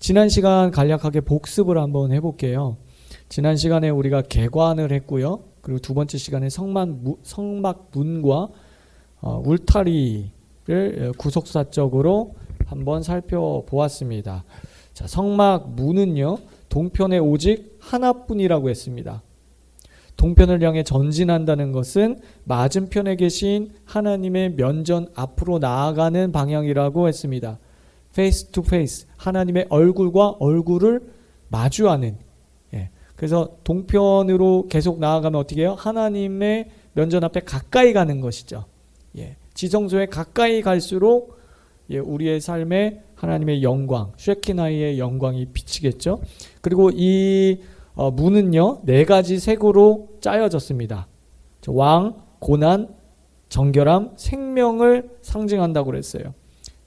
지난 시간 간략하게 복습을 한번 해볼게요. 지난 시간에 우리가 개관을 했고요. 그리고 두 번째 시간에 성막, 무- 성막 문과 어, 울타리를 구속사적으로 한번 살펴보았습니다. 자, 성막 문은요, 동편에 오직 하나뿐이라고 했습니다. 동편을 향해 전진한다는 것은 맞은편에 계신 하나님의 면전 앞으로 나아가는 방향이라고 했습니다. Face to face 하나님의 얼굴과 얼굴을 마주하는 예. 그래서 동편으로 계속 나아가면 어떻게 해요? 하나님의 면전 앞에 가까이 가는 것이죠. 예. 지성소에 가까이 갈수록 예, 우리의 삶에 하나님의 영광, 쉐키나이의 영광이 비치겠죠. 그리고 이 어, 문은요 네 가지 색으로 짜여졌습니다. 저 왕, 고난, 정결함, 생명을 상징한다고 그랬어요.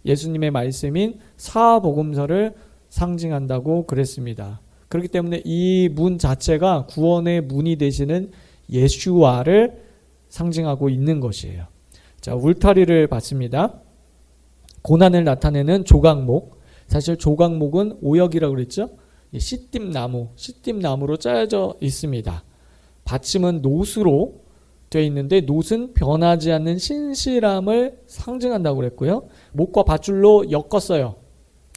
예수님의 말씀인 사복음서를 상징한다고 그랬습니다. 그렇기 때문에 이 문 자체가 구원의 문이 되시는 예수와를 상징하고 있는 것이에요. 자, 울타리를 봤습니다. 고난을 나타내는 조각목. 사실 조각목은 오역이라고 그랬죠? 이 씨띠나무, 씨띠나무로 짜여져 있습니다. 받침은 노수로 되어 있는데 노은 변하지 않는 신실함을 상징한다고 그랬고요. 목과 밧줄로 엮었어요.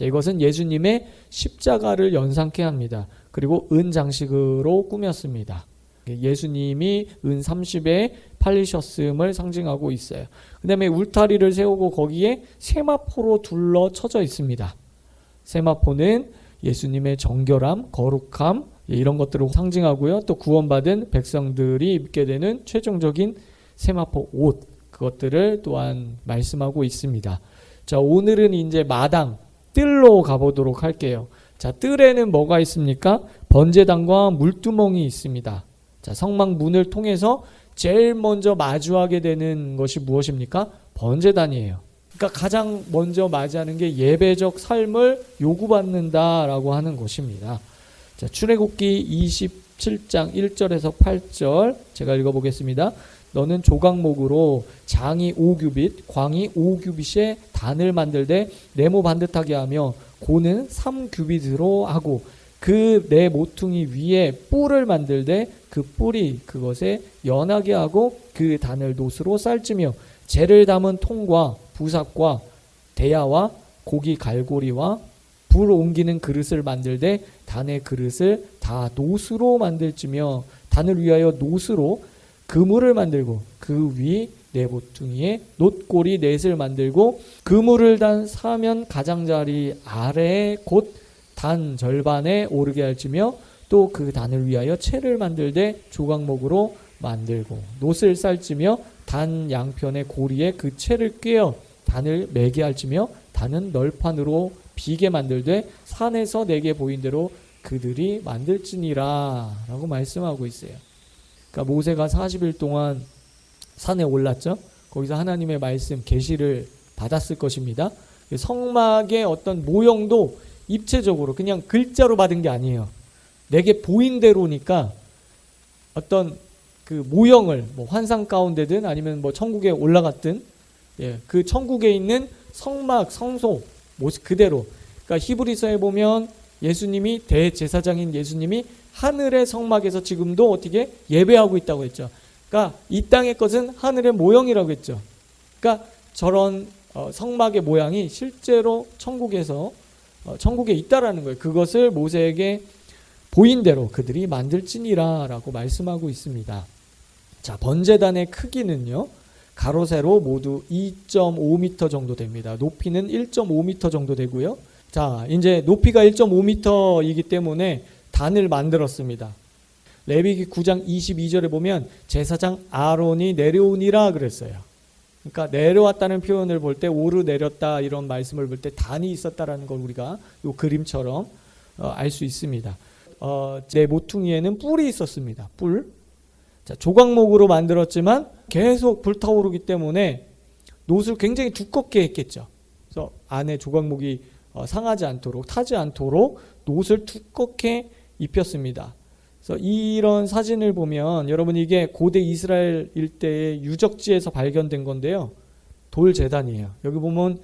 이것은 예수님의 십자가를 연상케 합니다. 그리고 은 장식으로 꾸몄습니다. 예수님이 은 30에 팔리셨음을 상징하고 있어요. 그 다음에 울타리를 세우고 거기에 세마포로 둘러 쳐져 있습니다. 세마포는 예수님의 정결함, 거룩함 예, 이런 것들을 상징하고요. 또 구원받은 백성들이 입게 되는 최종적인 세마포 옷 그것들을 또한 말씀하고 있습니다. 자 오늘은 이제 마당 뜰로 가보도록 할게요. 자 뜰에는 뭐가 있습니까? 번제단과 물두멍이 있습니다. 자 성막 문을 통해서 제일 먼저 마주하게 되는 것이 무엇입니까? 번제단이에요. 그러니까 가장 먼저 맞이하는 게 예배적 삶을 요구받는다라고 하는 것입니다. 자, 출애굽기 27장 1절에서 8절 제가 읽어보겠습니다. 너는 조각목으로 장이 5규빗, 광이 5규빗의 단을 만들되 네모 반듯하게 하며 고는 3규빗으로 하고 그 네 모퉁이 위에 뿔을 만들되 그 뿔이 그것에 연하게 하고 그 단을 노스로 쌀지며 재를 담은 통과 부삽과 대야와 고기 갈고리와 불 옮기는 그릇을 만들되 단의 그릇을 다 노스로 만들지며 단을 위하여 노스로 그물을 만들고 그 위 네모퉁이에 놋고리 넷을 만들고 그물을 단 사면 가장자리 아래에 곧 단 절반에 오르게 할지며 또 그 단을 위하여 채를 만들되 조각목으로 만들고 놋을 쌀지며 단 양편의 고리에 그 채를 꿰어 단을 매게 할지며 단은 널판으로 비게 만들되 산에서 내게 보인 대로 그들이 만들지니라 라고 말씀하고 있어요. 그러니까 모세가 40일 동안 산에 올랐죠. 거기서 하나님의 말씀 계시를 받았을 것입니다. 성막의 어떤 모형도 입체적으로 그냥 글자로 받은 게 아니에요. 내게 보인 대로니까 어떤 그 모형을 뭐 환상 가운데든 아니면 뭐 천국에 올라갔든 예, 그 천국에 있는 성막 성소 모습 그대로 그러니까 히브리서에 보면 예수님이 대제사장인 예수님이 하늘의 성막에서 지금도 어떻게 예배하고 있다고 했죠. 그러니까 이 땅의 것은 하늘의 모형이라고 했죠. 그러니까 저런 어, 성막의 모양이 실제로 천국에서 어, 천국에 있다라는 거예요. 그것을 모세에게 보인 대로 그들이 만들지니라라고 말씀하고 있습니다. 자, 번제단의 크기는요. 가로 세로 모두 2.5m 정도 됩니다. 높이는 1.5m 정도 되고요. 자, 이제 높이가 1.5m이기 때문에 단을 만들었습니다. 레위기 9장 22절에 보면 제사장 아론이 내려오니라 그랬어요. 그러니까 내려왔다는 표현을 볼 때 오르 내렸다 이런 말씀을 볼 때 단이 있었다라는 걸 우리가 요 그림처럼 어, 알 수 있습니다. 어, 제 모퉁이에는 뿔이 있었습니다. 뿔. 자, 조각목으로 만들었지만 계속 불타오르기 때문에 놋을 굉장히 두껍게 했겠죠. 그래서 안에 조각목이 어, 상하지 않도록 타지 않도록 놋을 두껍게 입혔습니다. 그래서 이런 사진을 보면 여러분 이게 고대 이스라엘 일대의 유적지에서 발견된 건데요. 돌 재단이에요. 여기 보면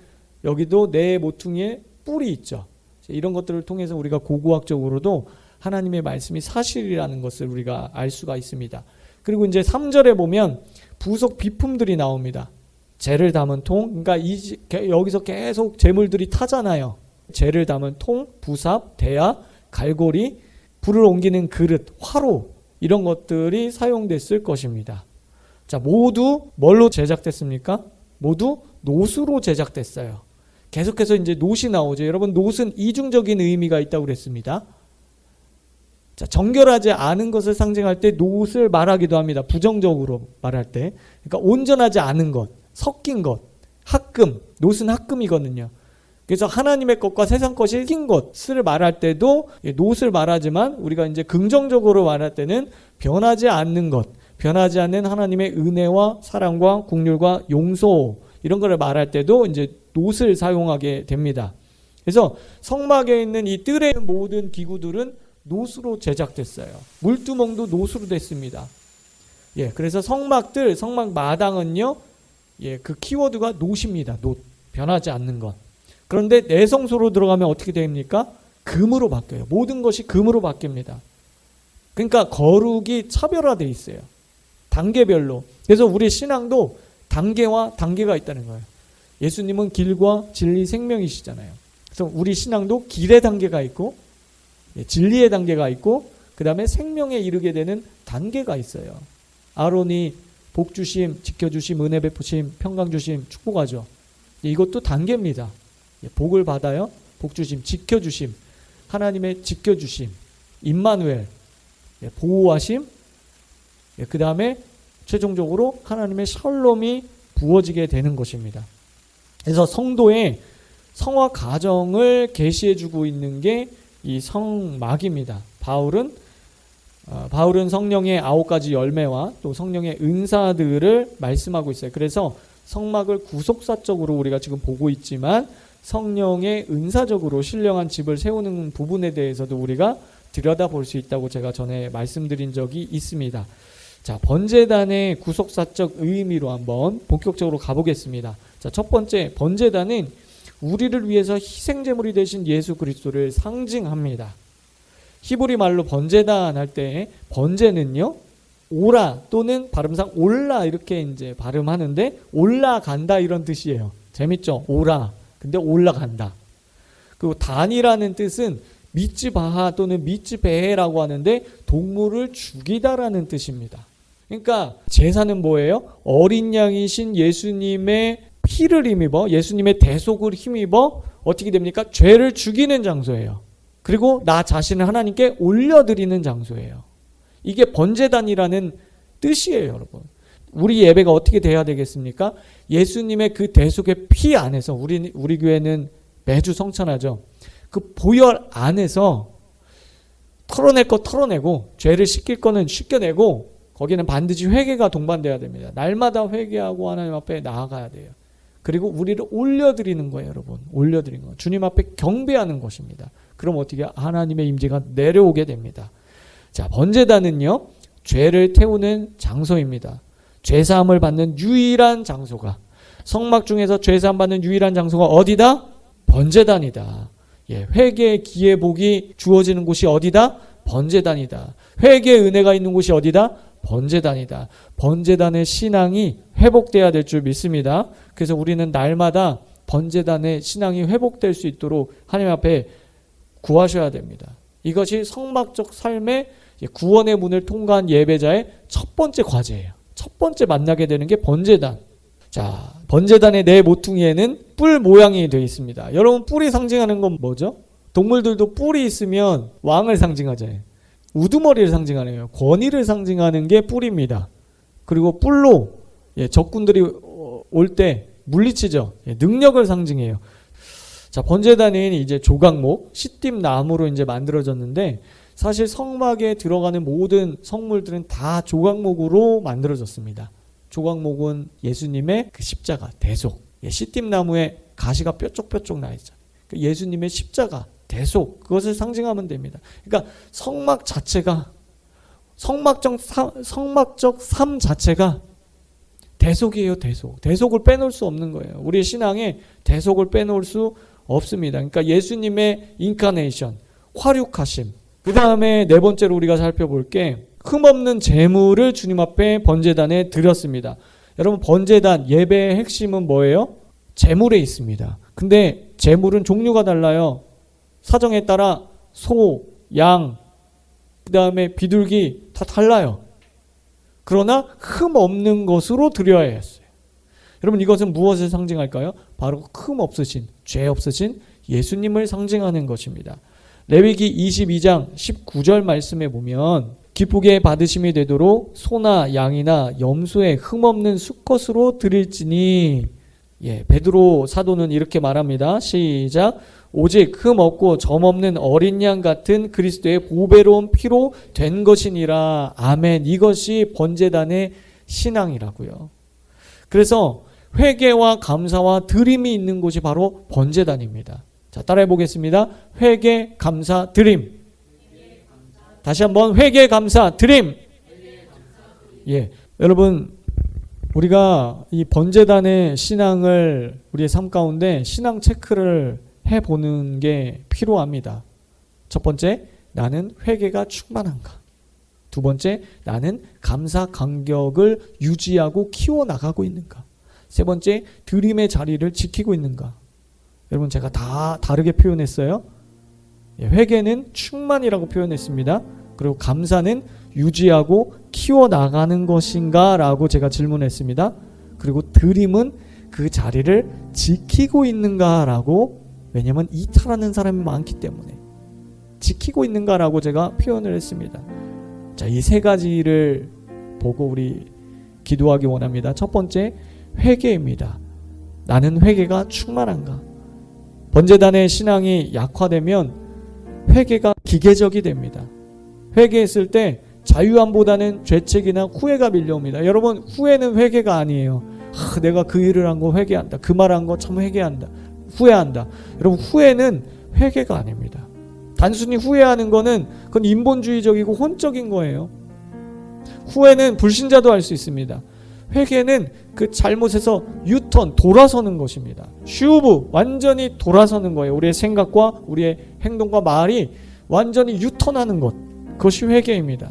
여기도 네 모퉁이에 뿔이 있죠. 이런 것들을 통해서 우리가 고고학적으로도 하나님의 말씀이 사실이라는 것을 우리가 알 수가 있습니다. 그리고 이제 3절에 보면 부속 비품들이 나옵니다. 재를 담은 통, 그러니까 이 여기서 계속 재물들이 타잖아요. 재를 담은 통, 부삽, 대야, 갈고리, 불을 옮기는 그릇, 화로 이런 것들이 사용됐을 것입니다. 자, 모두 뭘로 제작됐습니까? 모두 노수로 제작됐어요. 계속해서 이제 노시 나오죠. 여러분 노는 이중적인 의미가 있다고 그랬습니다. 자, 정결하지 않은 것을 상징할 때 노를 말하기도 합니다. 부정적으로 말할 때. 그러니까 온전하지 않은 것, 섞인 것, 합금, 노은 합금이거든요. 그래서 하나님의 것과 세상 것이 섞인 것을 말할 때도 예, 노을 말하지만 우리가 이제 긍정적으로 말할 때는 변하지 않는 것, 변하지 않는 하나님의 은혜와 사랑과 국률과 용서 이런 거를 말할 때도 이제 노을 사용하게 됩니다. 그래서 성막에 있는 이 뜰의 모든 기구들은 노수로 제작됐어요. 물두멍도 노수로 됐습니다. 예, 그래서 성막들, 성막 마당은요, 예, 그 키워드가 노십니다. 노, 변하지 않는 것. 그런데 내성소로 들어가면 어떻게 됩니까? 금으로 바뀌어요. 모든 것이 금으로 바뀝니다. 그러니까 거룩이 차별화돼 있어요. 단계별로. 그래서 우리 신앙도 단계와 단계가 있다는 거예요. 예수님은 길과 진리 생명이시잖아요. 그래서 우리 신앙도 길의 단계가 있고 예, 진리의 단계가 있고 그 다음에 생명에 이르게 되는 단계가 있어요. 아론이 복 주심, 지켜주심, 은혜 베푸심, 평강 주심, 축복하죠. 예, 이것도 단계입니다. 예, 복을 받아요. 복 주심, 지켜주심, 하나님의 지켜주심, 임마누엘, 예, 보호하심, 그 다음에 최종적으로 하나님의 샬롬이 부어지게 되는 것입니다. 그래서 성도의 성화 가정을 계시해주고 있는 게 이 성막입니다. 바울은 어, 바울은 성령의 아홉 가지 열매와 또 성령의 은사들을 말씀하고 있어요. 그래서 성막을 구속사적으로 우리가 지금 보고 있지만 성령의 은사적으로 신령한 집을 세우는 부분에 대해서도 우리가 들여다볼 수 있다고 제가 전에 말씀드린 적이 있습니다. 자, 번제단의 구속사적 의미로 한번 본격적으로 가보겠습니다. 자, 첫 번째, 번제단은 우리를 위해서 희생 제물이 되신 예수 그리스도를 상징합니다. 히브리 말로 번제단 할 때 번제는요, 오라 또는 발음상 올라 이렇게 이제 발음하는데 올라간다 이런 뜻이에요. 재밌죠? 오라. 근데 올라간다. 그리고 단이라는 뜻은 미츠바하 또는 미츠베헤라고 하는데 동물을 죽이다라는 뜻입니다. 그러니까 제사는 뭐예요? 어린 양이신 예수님의 피를 힘입어 예수님의 대속을 힘입어 어떻게 됩니까? 죄를 죽이는 장소예요. 그리고 나 자신을 하나님께 올려드리는 장소예요. 이게 번제단이라는 뜻이에요, 여러분. 우리 예배가 어떻게 돼야 되겠습니까? 예수님의 그 대속의 피 안에서 우리 우리 교회는 매주 성찬하죠. 그 보혈 안에서 털어낼 거 털어내고 죄를 씻길 거는 씻겨내고 거기는 반드시 회개가 동반돼야 됩니다. 날마다 회개하고 하나님 앞에 나아가야 돼요. 그리고 우리를 올려드리는 거예요, 여러분. 올려드리는 거. 주님 앞에 경배하는 것입니다. 그럼 어떻게 하나님의 임재가 내려오게 됩니다. 자, 번제단은요, 죄를 태우는 장소입니다. 죄 사함을 받는 유일한 장소가 성막 중에서 죄 사함 받는 유일한 장소가 어디다? 번제단이다. 예, 회개의 기회 복이 주어지는 곳이 어디다? 번제단이다. 회개의 은혜가 있는 곳이 어디다? 번제단이다. 번제단의 신앙이 회복돼야 될 줄 믿습니다. 그래서 우리는 날마다 번제단의 신앙이 회복될 수 있도록 하나님 앞에 구하셔야 됩니다. 이것이 성막적 삶의 구원의 문을 통과한 예배자의 첫 번째 과제예요. 첫 번째 만나게 되는 게 번제단. 자, 번제단의 네 모퉁이에는 뿔 모양이 되어 있습니다. 여러분 뿔이 상징하는 건 뭐죠? 동물들도 뿔이 있으면 왕을 상징하잖아요. 우두머리를 상징하네요. 권위를 상징하는 게 뿔입니다. 그리고 뿔로 예, 적군들이 올 때 물리치죠. 예, 능력을 상징해요. 자, 번제단은 이제 조각목, 시띠 나무로 이제 만들어졌는데 사실 성막에 들어가는 모든 성물들은 다 조각목으로 만들어졌습니다. 조각목은 예수님의 그 십자가, 대속. 예, 시띠 나무에 가시가 뾰족뾰족 나 있죠. 그 예수님의 십자가, 대속 그것을 상징하면 됩니다. 그러니까 성막 자체가 성막적 사, 성막적 삶 자체가 대속이에요, 대속. 대속을 빼놓을 수 없는 거예요. 우리 신앙에 대속을 빼놓을 수 없습니다. 그러니까 예수님의 인카네이션, 활육하심. 그 다음에 네 번째로 우리가 살펴볼 게 흠없는 재물을 주님 앞에 번제단에 드렸습니다. 여러분 번제단 예배의 핵심은 뭐예요? 재물에 있습니다. 근데 재물은 종류가 달라요. 사정에 따라 소, 양, 그 다음에 비둘기 다 달라요. 그러나 흠 없는 것으로 드려야 했어요. 여러분 이것은 무엇을 상징할까요? 바로 흠 없으신, 죄 없으신 예수님을 상징하는 것입니다. 레위기 22장 19절 말씀에 보면 기쁘게 받으심이 되도록 소나 양이나 염소의 흠 없는 수컷으로 드릴지니 예, 베드로 사도는 이렇게 말합니다. 시작. 오직 흠 없고 점 없는 어린 양 같은 그리스도의 보배로운 피로 된 것이니라. 아멘. 이것이 번제단의 신앙이라고요. 그래서 회개와 감사와 드림이 있는 곳이 바로 번제단입니다. 자, 따라해 보겠습니다. 회개, 감사, 드림. 다시 한번 회개, 감사, 드림. 예. 여러분 우리가 이 번제단의 신앙을 우리의 삶 가운데 신앙 체크를 해 보는 게 필요합니다. 첫 번째, 나는 회개가 충만한가? 두 번째, 나는 감사 간격을 유지하고 키워 나가고 있는가? 세 번째, 드림의 자리를 지키고 있는가? 여러분 제가 다 다르게 표현했어요. 예, 회개는 충만이라고 표현했습니다. 그리고 감사는 유지하고 키워 나가는 것인가? 라고 제가 질문했습니다. 그리고 드림은 그 자리를 지키고 있는가? 라고 왜냐면 이탈하는 사람이 많기 때문에 지키고 있는가라고 제가 표현을 했습니다. 자, 이 세 가지를 보고 우리 기도하기 원합니다. 첫 번째, 회개입니다. 나는 회개가 충만한가? 번제단의 신앙이 약화되면 회개가 기계적이 됩니다. 회개했을 때 자유함보다는 죄책이나 후회가 밀려옵니다. 여러분 후회는 회개가 아니에요. 아, 내가 그 일을 한 거 회개한다. 그 말 한 거 참 회개한다. 후회한다. 여러분 후회는 회개가 아닙니다. 단순히 후회하는 거는 그건 인본주의적이고 혼적인 거예요. 후회는 불신자도 할 수 있습니다. 회개는 그 잘못에서 유턴 돌아서는 것입니다. 슈브 완전히 돌아서는 거예요. 우리의 생각과 우리의 행동과 말이 완전히 유턴하는 것. 그것이 회개입니다.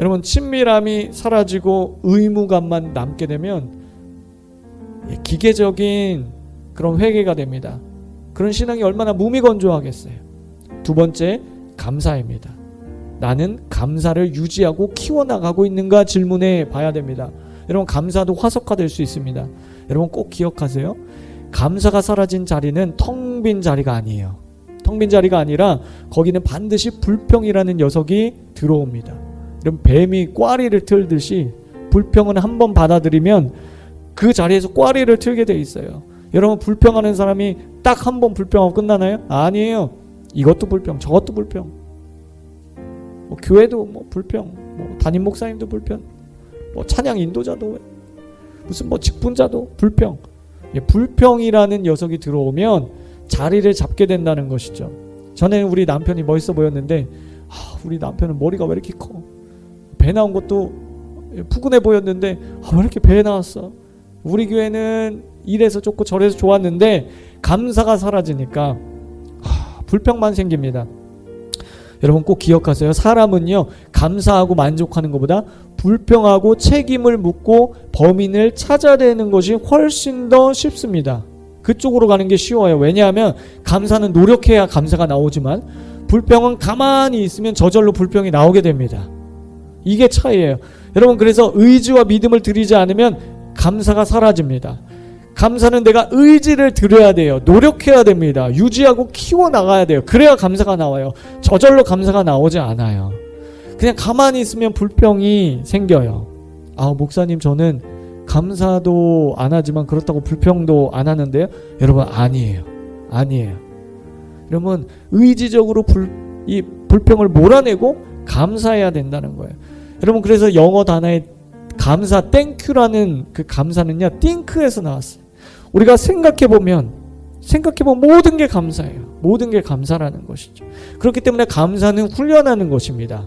여러분 친밀함이 사라지고 의무감만 남게 되면 예, 기계적인 그런 회개가 됩니다. 그런 신앙이 얼마나 무미건조하겠어요. 두 번째 감사입니다. 나는 감사를 유지하고 키워나가고 있는가 질문해 봐야 됩니다. 여러분 감사도 화석화될 수 있습니다. 여러분 꼭 기억하세요. 감사가 사라진 자리는 텅 빈 자리가 아니에요. 텅 빈 자리가 아니라 거기는 반드시 불평이라는 녀석이 들어옵니다. 이런 뱀이 꽈리를 틀듯이 불평은 한 번 받아들이면 그 자리에서 꽈리를 틀게 돼 있어요. 여러분 불평하는 사람이 딱 한 번 불평하고 끝나나요? 아니에요. 이것도 불평, 저것도 불평. 뭐 교회도 뭐 불평, 뭐 담임 목사님도 불평, 뭐 찬양 인도자도 무슨 뭐 직분자도 불평. 예, 불평이라는 녀석이 들어오면 자리를 잡게 된다는 것이죠. 전에는 우리 남편이 멋있어 보였는데 아, 우리 남편은 머리가 왜 이렇게 커? 배 나온 것도 푸근해 보였는데 아, 왜 이렇게 배 나왔어? 우리 교회는 이래서 좋고 저래서 좋았는데 감사가 사라지니까 하, 불평만 생깁니다. 여러분 꼭 기억하세요. 사람은요 감사하고 만족하는 것보다 불평하고 책임을 묻고 범인을 찾아내는 것이 훨씬 더 쉽습니다. 그쪽으로 가는 게 쉬워요. 왜냐하면 감사는 노력해야 감사가 나오지만 불평은 가만히 있으면 저절로 불평이 나오게 됩니다. 이게 차이예요. 여러분 그래서 의지와 믿음을 드리지 않으면 감사가 사라집니다. 감사는 내가 의지를 들여야 돼요. 노력해야 됩니다. 유지하고 키워 나가야 돼요. 그래야 감사가 나와요. 저절로 감사가 나오지 않아요. 그냥 가만히 있으면 불평이 생겨요. 아, 목사님 저는 감사도 안 하지만 그렇다고 불평도 안 하는데요. 여러분 아니에요. 아니에요. 여러분 의지적으로 불, 이 불평을 몰아내고 감사해야 된다는 거예요. 여러분 그래서 영어 단어에 감사 땡큐라는 그 감사는요 띵크에서 나왔어요. 우리가 생각해 보면 생각해 보면 모든 게 감사해요. 모든 게 감사라는 것이죠. 그렇기 때문에 감사는 훈련하는 것입니다.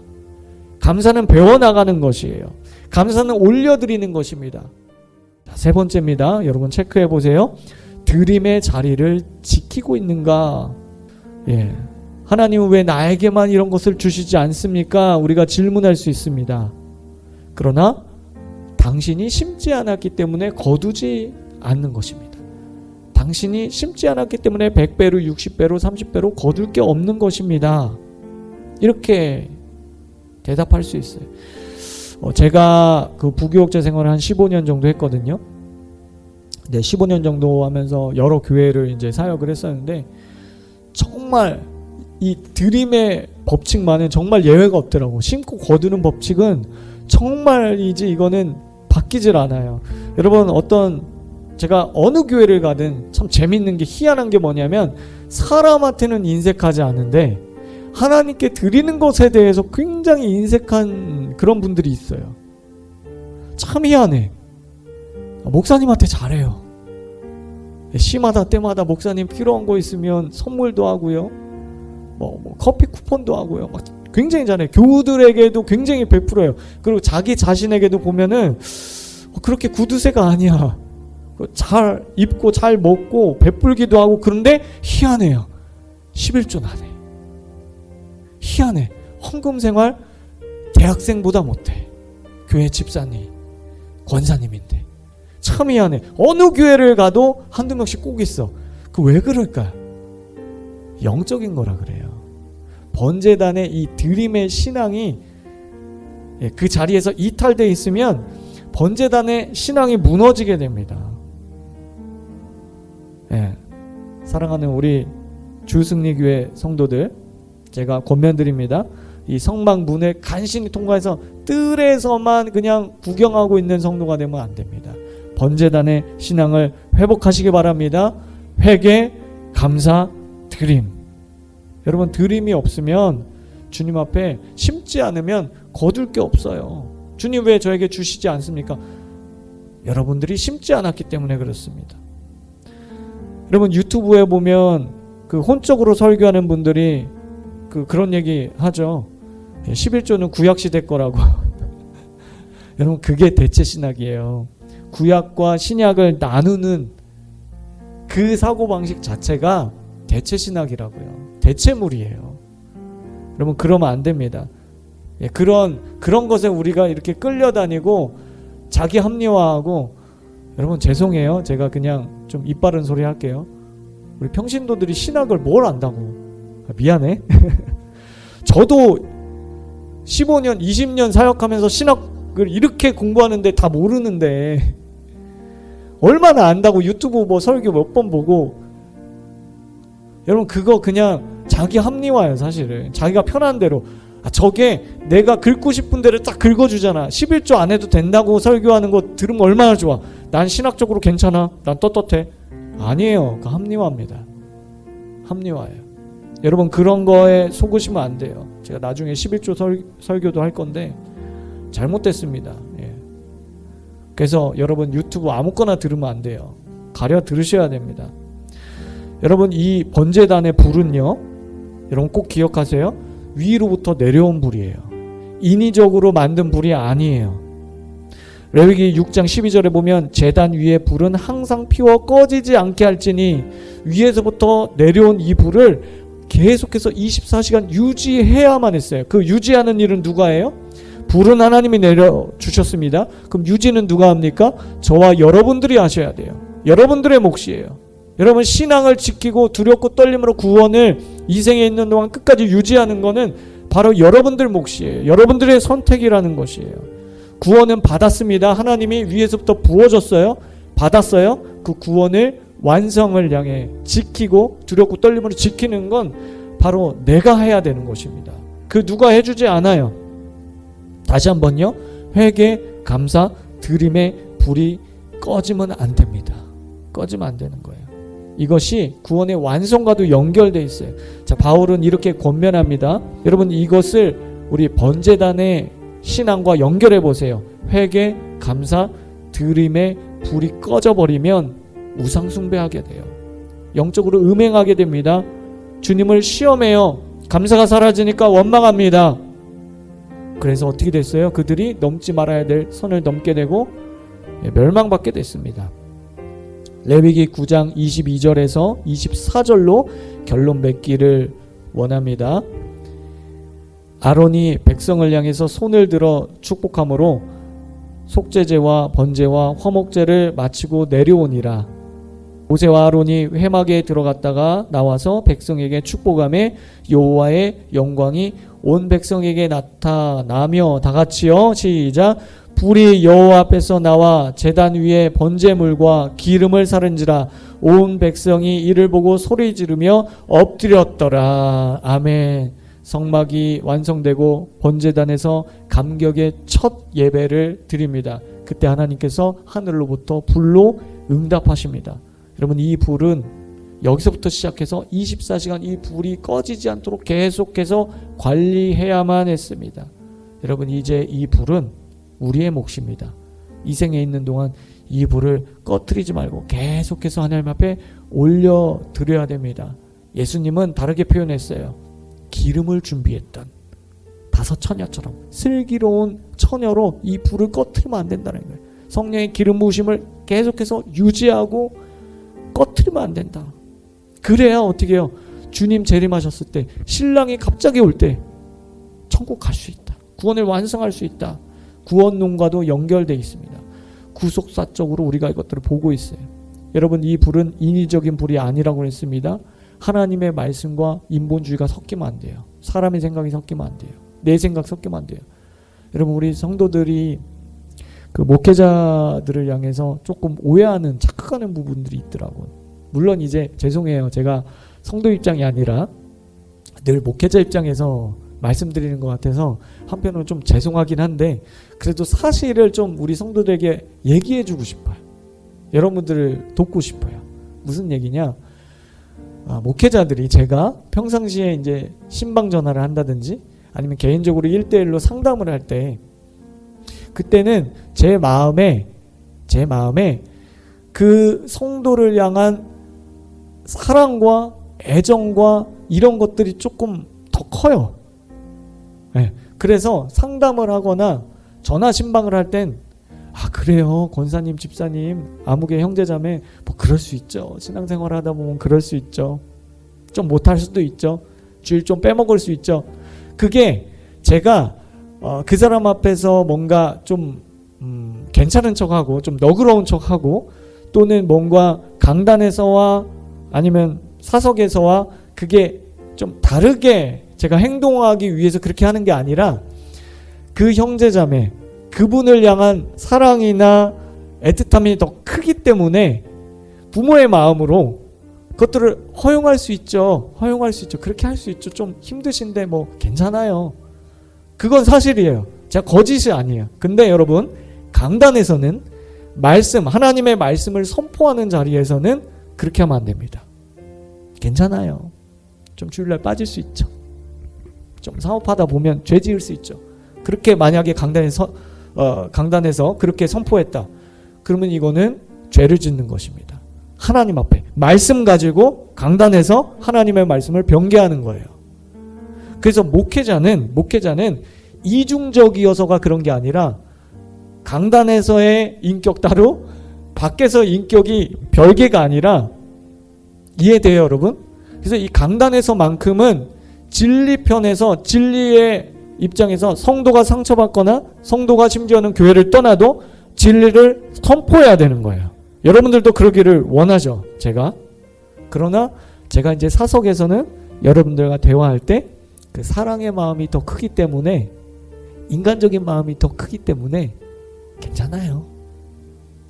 감사는 배워 나가는 것이에요. 감사는 올려드리는 것입니다. 자, 세 번째입니다. 여러분 체크해 보세요. 드림의 자리를 지키고 있는가? 예. 하나님은 왜 나에게만 이런 것을 주시지 않습니까? 우리가 질문할 수 있습니다. 그러나 당신이 심지 않았기 때문에 거두지 않는 것입니다. 당신이 심지 않았기 때문에 100배로 60배로 30배로 거둘 게 없는 것입니다. 이렇게 대답할 수 있어요. 어, 제가 그 부교육자 생활을 한 15년 정도 했거든요. 네, 15년 정도 하면서 여러 교회를 이제 사역을 했었는데 정말 이 드림의 법칙만은 정말 예외가 없더라고. 심고 거두는 법칙은 정말이지 이거는 바뀌질 않아요. 여러분 어떤 제가 어느 교회를 가든 참 재밌는 게 희한한 게 뭐냐면 사람한테는 인색하지 않은데 하나님께 드리는 것에 대해서 굉장히 인색한 그런 분들이 있어요. 참 희한해. 목사님한테 잘해요. 시마다 때마다 목사님 필요한 거 있으면 선물도 하고요. 뭐, 뭐 커피 쿠폰도 하고요. 막 굉장히 잘해요. 교우들에게도 굉장히 베풀어요. 그리고 자기 자신에게도 보면은 어, 그렇게 구두쇠가 아니야. 그잘 입고 잘 먹고 베풀기도 하고 그런데 희한해요. 11조 안 해. 희한해. 헌금 생활 대학생보다 못해. 교회 집사님, 권사님인데. 참 희한해. 어느 교회를 가도 한두 명씩 꼭 있어. 그 왜 그럴까? 영적인 거라 그래요. 번제단의 이 드림의 신앙이 예, 그 자리에서 이탈돼 있으면 번제단의 신앙이 무너지게 됩니다. 예, 사랑하는 우리 주승리교회 성도들, 제가 권면드립니다. 이 성막 문을 간신히 통과해서 뜰에서만 그냥 구경하고 있는 성도가 되면 안 됩니다. 번제단의 신앙을 회복하시기 바랍니다. 회개, 감사, 드림. 여러분 드림이 없으면 주님 앞에 심지 않으면 거둘 게 없어요. 주님 왜 저에게 주시지 않습니까? 여러분들이 심지 않았기 때문에 그렇습니다. 여러분 유튜브에 보면 그 혼적으로 설교하는 분들이 그 그런 얘기 하죠. 11조는 구약 시대 거라고. 여러분 그게 대체 신학이에요. 구약과 신약을 나누는 그 사고 방식 자체가 대체 신학이라고요. 대체물이에요. 여러분 그러면 안 됩니다. 예, 그런 그런 것에 우리가 이렇게 끌려다니고 자기 합리화하고 여러분 죄송해요. 제가 그냥 좀 이빠른 소리 할게요. 우리 평신도들이 신학을 뭘 안다고. 아, 미안해. 저도 15년, 20년 사역하면서 신학을 이렇게 공부하는데 다 모르는데 얼마나 안다고 유튜브 뭐 설교 몇 번 보고 여러분 그거 그냥 자기 합리화예요 사실은 자기가 편한 대로 아, 저게 내가 긁고 싶은 대로 딱 긁어주잖아. 11조 안 해도 된다고 설교하는 거 들으면 얼마나 좋아. 난 신학적으로 괜찮아? 난 떳떳해. 아니에요. 그 합리화입니다. 합리화예요. 여러분 그런 거에 속으시면 안 돼요. 제가 나중에 11조 설, 설교도 할 건데 잘못됐습니다. 예. 그래서 여러분 유튜브 아무거나 들으면 안 돼요. 가려 들으셔야 됩니다. 여러분 이 번제단의 불은요. 여러분 꼭 기억하세요. 위로부터 내려온 불이에요. 인위적으로 만든 불이 아니에요. 레위기 6장 12절에 보면 제단 위에 불은 항상 피워 꺼지지 않게 할지니 위에서부터 내려온 이 불을 계속해서 24시간 유지해야만 했어요. 그 유지하는 일은 누가 해요? 불은 하나님이 내려 주셨습니다. 그럼 유지는 누가 합니까? 저와 여러분들이 하셔야 돼요. 여러분들의 몫이에요. 여러분 신앙을 지키고 두렵고 떨림으로 구원을 이 생에 있는 동안 끝까지 유지하는 것은 바로 여러분들 몫이에요. 여러분들의 선택이라는 것이에요. 구원은 받았습니다. 하나님이 위에서부터 부어줬어요. 받았어요. 그 구원을 완성을 향해 지키고 두렵고 떨림으로 지키는 건 바로 내가 해야 되는 것입니다. 그 누가 해주지 않아요. 다시 한번요. 회개, 감사, 드림의 불이 꺼지면 안 됩니다. 꺼지면 안 되는 거예요. 이것이 구원의 완성과도 연결돼 있어요. 자, 바울은 이렇게 권면합니다. 여러분 이것을 우리 번제단의 신앙과 연결해 보세요. 회개, 감사, 드림의 불이 꺼져 버리면 우상 숭배하게 돼요. 영적으로 음행하게 됩니다. 주님을 시험해요. 감사가 사라지니까 원망합니다. 그래서 어떻게 됐어요? 그들이 넘지 말아야 될 선을 넘게 되고 예, 멸망받게 됐습니다. 레위기 9장 22절에서 24절로 결론 맺기를 원합니다. 아론이 백성을 향해서 손을 들어 축복함으로 속죄제와 번제와 화목제를 마치고 내려오니라. 모세와 아론이 회막에 들어갔다가 나와서 백성에게 축복함에 여호와의 영광이 온 백성에게 나타나며 다 같이요 시작 불이 여호와 앞에서 나와 제단 위에 번제물과 기름을 사른지라 온 백성이 이를 보고 소리 지르며 엎드렸더라. 아멘. 성막이 완성되고 번제단에서 감격의 첫 예배를 드립니다. 그때 하나님께서 하늘로부터 불로 응답하십니다. 여러분 이 불은 여기서부터 시작해서 24시간 이 불이 꺼지지 않도록 계속해서 관리해야만 했습니다. 여러분 이제 이 불은 우리의 몫입니다. 이 생에 있는 동안 이 불을 꺼트리지 말고 계속해서 하나님 앞에 올려 드려야 됩니다. 예수님은 다르게 표현했어요. 기름을 준비했던 다섯 처녀처럼 슬기로운 처녀로 이 불을 꺼트리면 안 된다는 거예요. 성령의 기름 부으심을 계속해서 유지하고 꺼트리면 안 된다. 그래야 어떻게 해요? 주님 재림하셨을 때 신랑이 갑자기 올 때 천국 갈 수 있다. 구원을 완성할 수 있다. 구원론과도 연결돼 있습니다. 구속사적으로 우리가 이것들을 보고 있어요. 여러분 이 불은 인위적인 불이 아니라고 했습니다. 하나님의 말씀과 인본주의가 섞이면 안 돼요. 사람의 생각이 섞이면 안 돼요. 내 생각 섞이면 안 돼요. 여러분 우리 성도들이 그 목회자들을 향해서 조금 오해하는 착각하는 부분들이 있더라고요. 물론 이제 죄송해요. 제가 성도 입장이 아니라 늘 목회자 입장에서 말씀드리는 것 같아서 한편으로 좀 죄송하긴 한데 그래도 사실을 좀 우리 성도들에게 얘기해 주고 싶어요. 여러분들을 돕고 싶어요. 무슨 얘기냐? 아, 목회자들이 제가 평상시에 이제 신방 전화를 한다든지 아니면 개인적으로 1대1로 상담을 할 때 그때는 제 마음에 제 마음에 그 성도를 향한 사랑과 애정과 이런 것들이 조금 더 커요. 네. 그래서 상담을 하거나 전화 신방을 할 땐 아 그래요 권사님 집사님 아무개 형제자매. 뭐 그럴 수 있죠. 신앙생활 하다 보면 그럴 수 있죠. 좀 못할 수도 있죠. 주일 좀 빼먹을 수 있죠. 그게 제가 어, 그 사람 앞에서 뭔가 좀 음, 괜찮은 척하고 좀 너그러운 척하고 또는 뭔가 강단에서와 아니면 사석에서와 그게 좀 다르게 제가 행동하기 위해서 그렇게 하는 게 아니라 그 형제자매 그분을 향한 사랑이나 애틋함이 더 크기 때문에 부모의 마음으로 그것들을 허용할 수 있죠. 허용할 수 있죠. 그렇게 할 수 있죠. 좀 힘드신데 뭐 괜찮아요. 그건 사실이에요. 제가 거짓이 아니에요. 근데 여러분 강단에서는 말씀 하나님의 말씀을 선포하는 자리에서는 그렇게 하면 안 됩니다. 괜찮아요. 좀 주일날 빠질 수 있죠. 좀 사업하다 보면 죄 지을 수 있죠. 그렇게 만약에 강단에서 어, 강단에서 그렇게 선포했다. 그러면 이거는 죄를 짓는 것입니다. 하나님 앞에 말씀 가지고 강단에서 하나님의 말씀을 변개하는 거예요. 그래서 목회자는 목회자는 이중적이어서가 그런 게 아니라 강단에서의 인격 따로 밖에서 인격이 별개가 아니라 이해돼요, 여러분? 그래서 이 강단에서만큼은 진리편에서 진리의 입장에서 성도가 상처받거나 성도가 심지어는 교회를 떠나도 진리를 선포해야 되는 거예요. 여러분들도 그러기를 원하죠. 제가. 그러나 제가 이제 사석에서는 여러분들과 대화할 때 그 사랑의 마음이 더 크기 때문에 인간적인 마음이 더 크기 때문에 괜찮아요.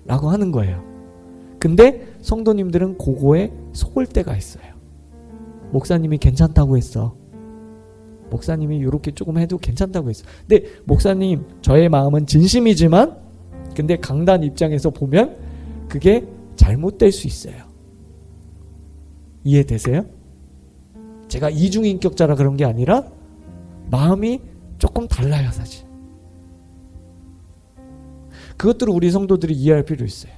라고 하는 거예요. 근데 성도님들은 그거에 속을 때가 있어요. 목사님이 괜찮다고 했어. 목사님이 이렇게 조금 해도 괜찮다고 했어. 근데 목사님 저의 마음은 진심이지만 근데 강단 입장에서 보면 그게 잘못될 수 있어요. 이해되세요? 제가 이중인격자라 그런 게 아니라 마음이 조금 달라요, 사실. 그것들을 우리 성도들이 이해할 필요 있어요.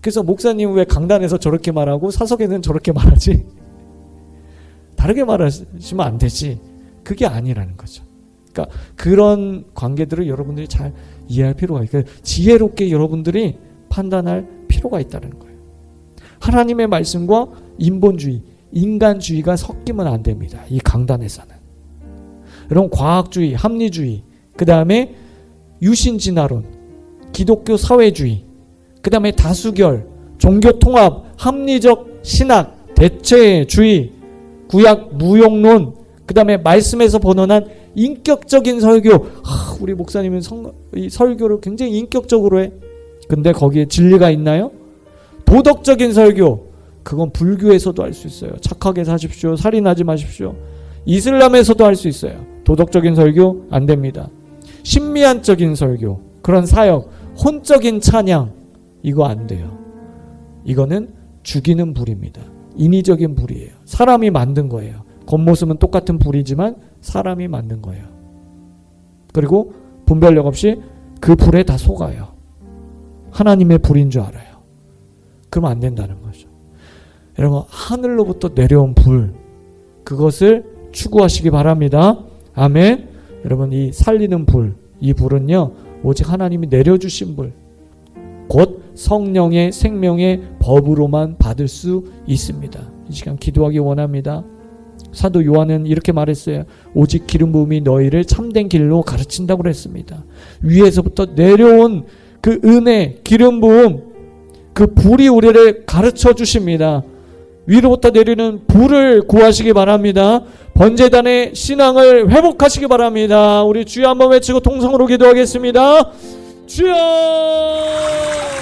그래서 목사님 왜 강단에서 저렇게 말하고 사석에는 저렇게 말하지? 다르게 말하시면 안 되지. 그게 아니라는 거죠. 그러니까 그런 관계들을 여러분들이 잘 이해할 필요가 있고 지혜롭게 여러분들이 판단할 필요가 있다는 거예요. 하나님의 말씀과 인본주의, 인간주의가 섞이면 안 됩니다. 이 강단에서는. 여러분 과학주의, 합리주의, 그 다음에 유신진화론, 기독교 사회주의, 그 다음에 다수결, 종교통합, 합리적 신학, 대체주의, 구약 무용론, 그 다음에 말씀에서 번원한 인격적인 설교. 아, 우리 목사님은 성, 이 설교를 굉장히 인격적으로 해. 근데 거기에 진리가 있나요? 도덕적인 설교. 그건 불교에서도 할 수 있어요. 착하게 사십시오. 살인하지 마십시오. 이슬람에서도 할 수 있어요. 도덕적인 설교 안 됩니다. 신미안적인 설교, 그런 사역, 혼적인 찬양 이거 안 돼요. 이거는 죽이는 불입니다. 인위적인 불이에요. 사람이 만든 거예요. 겉모습은 똑같은 불이지만 사람이 만든 거예요. 그리고 분별력 없이 그 불에 다 속아요. 하나님의 불인 줄 알아요. 그러면 안 된다는 거죠. 여러분 하늘로부터 내려온 불 그것을 추구하시기 바랍니다. 아멘. 여러분 이 살리는 불, 이 불은요 오직 하나님이 내려주신 불, 곧 성령의 생명의 법으로만 받을 수 있습니다. 이 시간 기도하기 원합니다. 사도 요한은 이렇게 말했어요. 오직 기름 부음이 너희를 참된 길로 가르친다고 그랬습니다. 위에서부터 내려온 그 은혜, 기름 부음, 그 불이 우리를 가르쳐 주십니다. 위로부터 내리는 불을 구하시기 바랍니다. 번제단의 신앙을 회복하시기 바랍니다. 우리 주여 한번 외치고 통성으로 기도하겠습니다. 주여!